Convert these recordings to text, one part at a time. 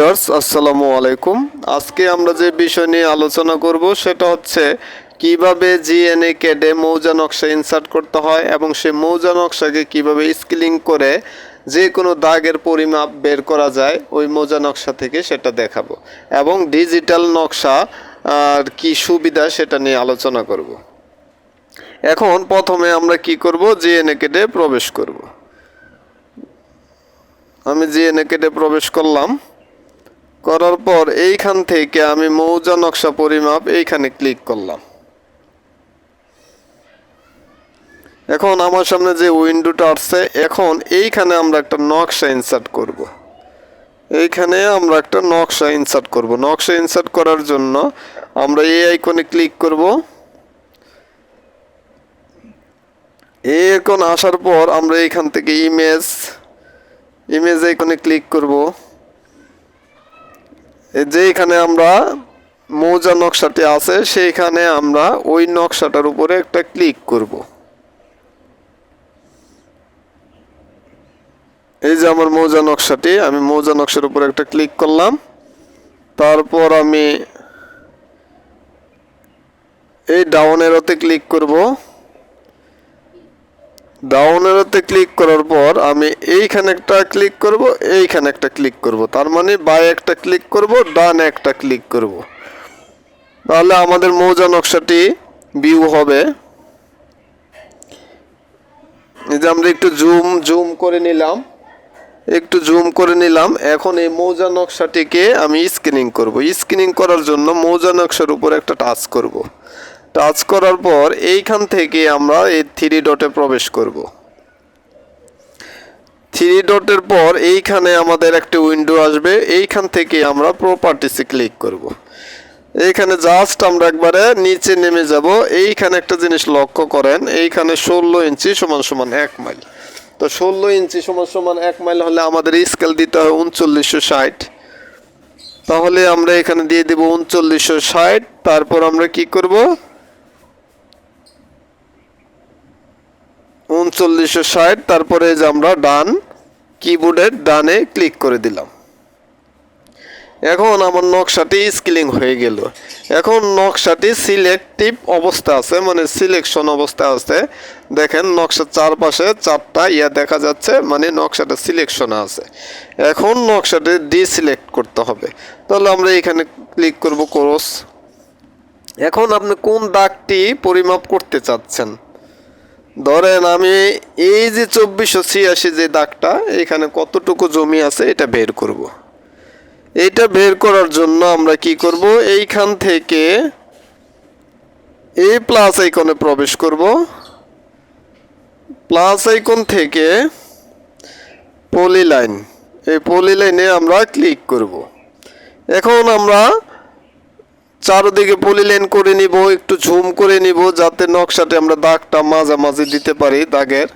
Viewers, আসসালামু আলাইকুম। আজকে আমরা যে বিষয় নিয়ে আলোচনা করব সেটা হচ্ছে কীভাবে জিএনএ কেডে মৌজা নকশা ইনসার্ট করতে হয় এবং সেই মৌজা নকশাকে কীভাবে স্কিলিং করে যে কোনো দাগের পরিমাপ বের করা যায়, ওই মৌজা নকশা থেকে সেটা দেখাবো এবং ডিজিটাল নকশা, আর কি সুবিধা সেটা নিয়ে আলোচনা করব। এখন প্রথমে আমরা কি করব? জিএনএ কেডে প্রবেশ করব। আমি জিএনএ কেডে প্রবেশ করলাম। করার পর এইখান থেকে আমি মৌজা নকশা পরিমাপ এইখানে ক্লিক করলাম। এখন আমার সামনে যে উইন্ডোটা আসছে, এখন এইখানে আমরা একটা নকশা ইনসার্ট করব। এইখানে আমরা একটা নকশা ইনসার্ট করব। নকশা ইনসার্ট করার জন্য আমরা এই আইকনে ক্লিক করব। এই আইকন আসার পর আমরা এইখান থেকে ইমেজ ইমেজ আইকনে ক্লিক করব। যে এখানে আমরা মৌজা নকশাটি আছে, সেইখানে আমরা ওই নকশাটার উপরে একটা ক্লিক করব। এই যে আমার মৌজা নকশাটি, আমি মৌজা নকশার উপরে একটা ক্লিক করলাম। তারপর আমি এই ডাউন এরোতে ক্লিক করব। ডাউন ক্লিক করার পর আমি এইখানে একটা ক্লিক করব, এইখানে একটা ক্লিক করব। তার মানে বাই একটা ক্লিক করব ডান একটা ক্লিক করব। তাহলে আমাদের মৌজা নকশাটি ভিউ হবে। এই যে আমরা একটু জুম জুম করে নিলাম। একটু জুম করে নিলাম। এখন এই মৌজা নকশাটিকে আমি স্ক্রিনিং করব। স্ক্রিনিং করার জন্য মৌজা নকশার উপর একটা টাচ করব। টাচ করার পর এইখান থেকে আমরা এই থ্রি ডটে প্রবেশ করব। থ্রি ডটের পর এইখানে আমাদের একটা উইন্ডো আসবে, এইখান থেকে আমরা প্রপার্টিসে ক্লিক করব। এইখানে জাস্ট আমরা একবারে নিচে নেমে যাব, এইখানে একটা জিনিস লক্ষ্য করেন, এইখানে ষোলো ইঞ্চি সমান সমান এক মাইল তো ষোলো ইঞ্চি সমান সমান এক মাইল হলে আমাদের স্কেল দিতে হয় উনচল্লিশশো ষাট। তাহলে আমরা এখানে দিয়ে দেব উনচল্লিশশো ষাট, তারপর আমরা কি করব? উনচল্লিশশো ষাট, তারপরে যে আমরা ডান কিবোর্ডের ডানে ক্লিক করে দিলাম। এখন আমার নকশাটি স্কিলিং হয়ে গেল। এখন নকশাটি সিলেক্টিভ অবস্থা আছে মানে সিলেকশন অবস্থা আছে। দেখেন নকশার চারপাশে চারটা ইয়া দেখা যাচ্ছে মানে নকশাটা সিলেকশন আছে। এখন নকশাটি ডিসিলেক্ট করতে হবে। তাহলে আমরা এখানে ক্লিক করব ক্রস এখন আপনি কোন দাগটি পরিমাপ করতে চাচ্ছেন? ধরেন আমি এই যে চব্বিশশো ছিয়াশি যে দাগটা, এখানে কতটুকু জমি আছে এটা বের করব। এটা বের করার জন্য আমরা কি করব? এইখান থেকে এই প্লাস আইকনে প্রবেশ করব। প্লাস আইকন থেকে পলি লাইন এই পলি লাইনে আমরা ক্লিক করব। এখন আমরা চারদিকে পলি লাইন করে নিব, একটু ঝুম করে নিব, যাতে নকশাতে আমরা দাগটা মাঝামাঝি দিতে পারি দাগের।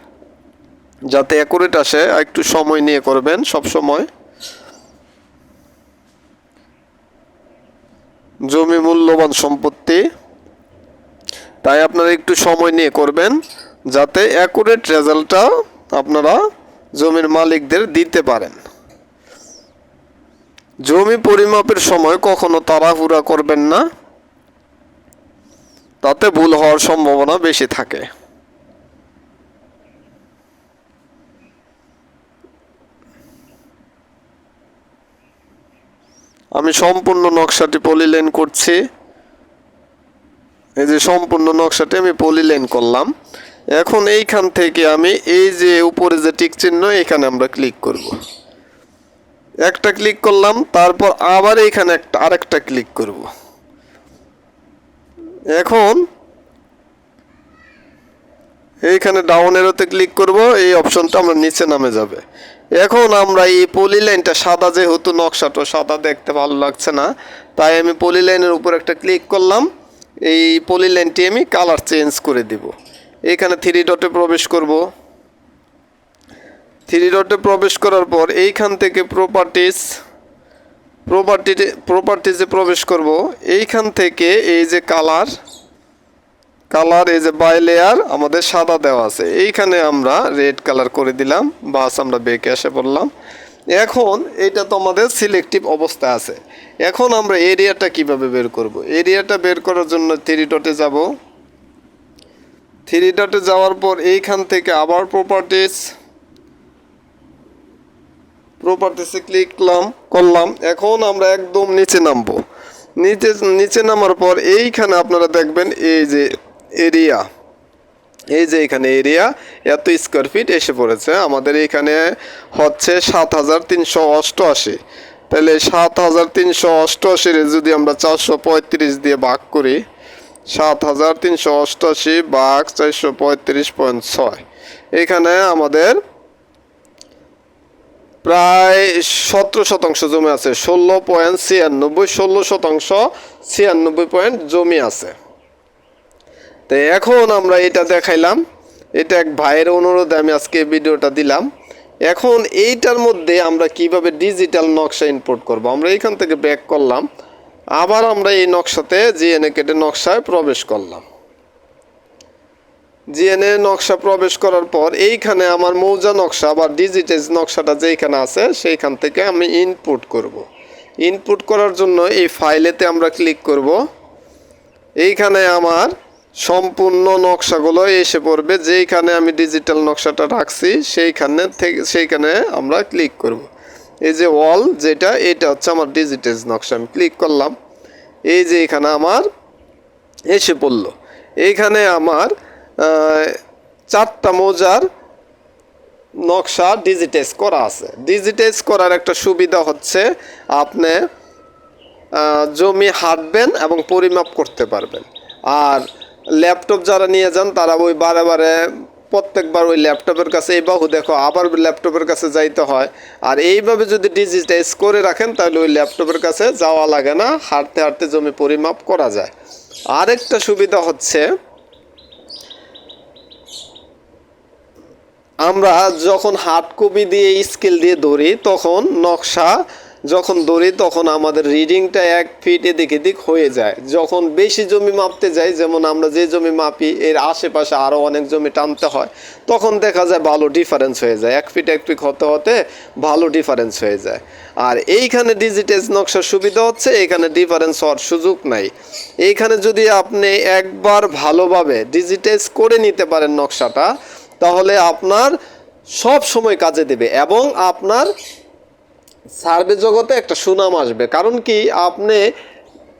যাতে অ্যাকুরেট আসে, একটু সময় নিয়ে করবেন সব সময়। জমি মূল্যবান সম্পত্তি। তাই আপনারা একটু সময় নিয়ে করবেন, যাতে অ্যাকুরেট রেজাল্টটা আপনারা জমির মালিকদের দিতে পারেন। জমি পরিমাপের সময় কখনো তাড়াহুড়া করবেন না। তাতে ভুল হওয়ার সম্ভাবনা বেশি থাকে। আমি সম্পূর্ণ নকশাটি পলিলেন করছি। এই যে সম্পূর্ণ নকশাটি আমি পলিলেন করলাম। এখন এইখান থেকে আমি এই যে উপরে যে টিক চিহ্ন, এখানে আমরা ক্লিক করব। একটা ক্লিক করলাম, তারপর আবার এইখানে একটা, আরেকটা ক্লিক করব। এখন এইখানে ডাউন এরোতে ক্লিক করব, এই অপশনটা আমরা নিচে নামে যাবে। এখন আমরা এই পলি লাইনটা সাদা যেহেতু, নকশাটা সাদা দেখতে ভালো লাগছে না, তাই আমি পলি লাইনের উপর একটা ক্লিক করলাম, এই পলি লাইনটি আমি কালার চেঞ্জ করে দিব। এখানে থ্রি ডটে প্রবেশ করব। থ্রি ডটে প্রবেশ করার পর এইখান থেকে প্রপার্টিস প্রপার্টি প্রপার্টিজে প্রবেশ করব। এইখান থেকে এই যে কালার কালার এই যে বাই লেয়ার আমাদের সাদা দেওয়া আছে। এইখানে আমরা রেড কালার করে দিলাম, বাস আমরা বেঁকে এসে পড়লাম। এখন এটা তো আমাদের সিলেক্টিভ অবস্থা আছে। এখন আমরা এরিয়াটা কীভাবে বের করব? এরিয়াটা বের করার জন্য থ্রি ডটে যাব। থ্রি ডটে যাওয়ার পর এইখান থেকে আবার প্রপার্টিস প্রপার্টিসে ক্লিক করলাম করলাম। এখন আমরা একদম নিচে নামবো। নিচে নিচে নামার পর এইখানে আপনারা দেখবেন এই যে এরিয়া এই যে এখানে এরিয়া এত স্কোয়ার ফিট এসে পড়েছে। আমাদের এখানে হচ্ছে সাত হাজার তিনশো অষ্টআশি। তাহলে সাত হাজার তিনশো অষ্টআশির যদি আমরা চারশো পঁয়ত্রিশ দিয়ে ভাগ করি, সাত হাজার তিনশো অষ্টআশি ভাগ চারশো পঁয়ত্রিশ পয়েন্ট ছয়। এখানে আমাদের প্রায় সতেরো শতাংশ জমি আছে, ষোলো পয়েন্ট ছিয়ানব্বই, ষোলো শতাংশ ছিয়ানব্বই পয়েন্ট জমি আছে। তো এখন আমরা এটা দেখাইলাম, এটা এক ভাইয়ের অনুরোধে আমি আজকে ভিডিওটা দিলাম। এখন এইটার মধ্যে আমরা কীভাবে ডিজিটাল নকশা ইনপুট করব, আমরা এইখান থেকে ব্যাক করলাম, আবার আমরা এই নকশাতে জিএনএ কেটে নকশায় প্রবেশ করলাম। জিএনএ নকশা প্রবেশ করার পর এইখানে আমার মৌজা নকশা বা ডিজিটাইজ নকশাটা যেইখানে আছে, সেইখান থেকে আমি ইনপুট করব। ইনপুট করার জন্য এই ফাইলেতে আমরা ক্লিক করব। এইখানে আমার সম্পূর্ণ নকশাগুলো এসে পড়বে। যেইখানে আমি ডিজিটাল নকশাটা রাখছি, সেইখানে থেকে, সেইখানে আমরা ক্লিক করব। এই যে ওয়াল যেটা, এটা হচ্ছে আমার ডিজিটাইজ নকশা। আমি ক্লিক করলাম। এই যে এখানে আমার এসে পড়ল। এইখানে আমার চারটা মৌজার নকশা ডিজিটাইজ করা আছে। ডিজিটাইজ করার একটা সুবিধা হচ্ছে আপনি জমি হাঁটবেন এবং পরিমাপ করতে পারবেন। আর ল্যাপটপ যারা নিয়ে যান, তারা ওই বারে বারে প্রত্যেকবার ওই ল্যাপটপের কাছে, এই বাহু দেখো, আবার ল্যাপটপের কাছে যাইতে হয়। আর এইভাবে যদি ডিজিটাইজ করে রাখেন, তাহলে ওই ল্যাপটপের কাছে যাওয়া লাগে না, হাঁটতে হাঁটতে জমি পরিমাপ করা যায়। আরেকটা সুবিধা হচ্ছে আমরা যখন হার্ড কপি দিয়ে স্কেল দিয়ে ধরি তখন নকশা যখন ধরি তখন আমাদের রিডিংটা এক ফিট এদিক এদিক হয়ে যায়। যখন বেশি জমি মাপতে যাই, যেমন আমরা যে জমি মাপি, এর আশেপাশে আরও অনেক জমি টানতে হয়, তখন দেখা যায় ভালো ডিফারেন্স হয়ে যায়। এক ফিট এক ফিট হতে হতে ভালো ডিফারেন্স হয়ে যায়। আর এইখানে ডিজিটাইজ নকশার সুবিধা হচ্ছে, এখানে ডিফারেন্স হওয়ার সুযোগ নাই। এইখানে যদি আপনি একবার ভালোভাবে ডিজিটাইজ করে নিতে পারেন নকশাটা তাহলে আপনার সব সময় কাজে দেবে এবং আপনার সার্ভে জগতে একটা সুনাম আসবে। কারণ কি? আপনি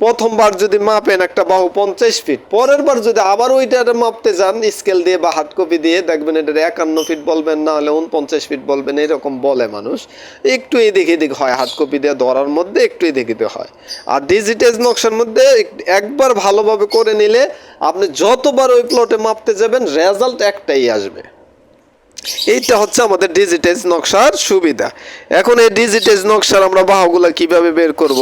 প্রথমবার যদি মাপেন একটা বাহু পঞ্চাশ ফিট পরের বার যদি আবার ওইটার মাপতে যান স্কেল দিয়ে বা হাত কপি দিয়ে, দেখবেন এটার একান্ন ফিট বলবেন, না হলে উনপঞ্চাশ ফিট বলবেন, এরকম বলে মানুষ। একটু এদিক এদিক হয় হাত কপি দিয়ে ধরার মধ্যে, একটু এদিক এদিক হয়। আর ডিজিটাইজ নকশার মধ্যে একবার ভালোভাবে করে নিলে আপনি যতবার ওই প্লটে মাপতে যাবেন রেজাল্ট একটাই আসবে। এইটা হচ্ছে আমাদের ডিজিটাইজ নকশার সুবিধা। এখন এই ডিজিটাইজ নকশার আমরা বাহুগুলা কীভাবে বের করব?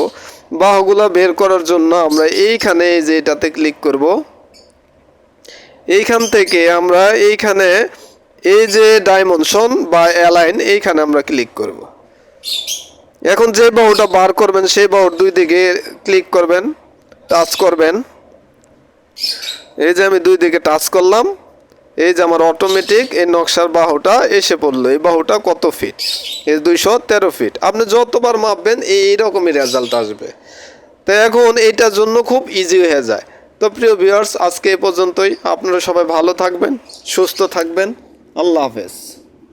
বাহুগুলা বের করার জন্য আমরা এইখানে এই যে এটাতে ক্লিক করব। এইখান থেকে আমরা এইখানে এই যে ডাইমেনশন বা অ্যালাইন এইখানে আমরা ক্লিক করব। এখন যে বাহুটা বার করবেন, সেই বাহুর দুই দিকে ক্লিক করবেন টাচ করবেন। এই যে আমি দুই দিকে টাচ করলাম, এই যে আমার অটোমেটিক এই নকশার বাহুটা এসে পড়ল। এই বাহুটা কত ফিট এই দুইশো তেরো ফিট আপনি যতবার মাপবেন এই রকমই রেজাল্ট আসবে। তো এখন এইটার জন্য খুব ইজি হয়ে যায়। তো প্রিয় ভিউয়ার্স আজকে এ পর্যন্তই। আপনারা সবাই ভালো থাকবেন, সুস্থ থাকবেন। আল্লাহ হাফেজ।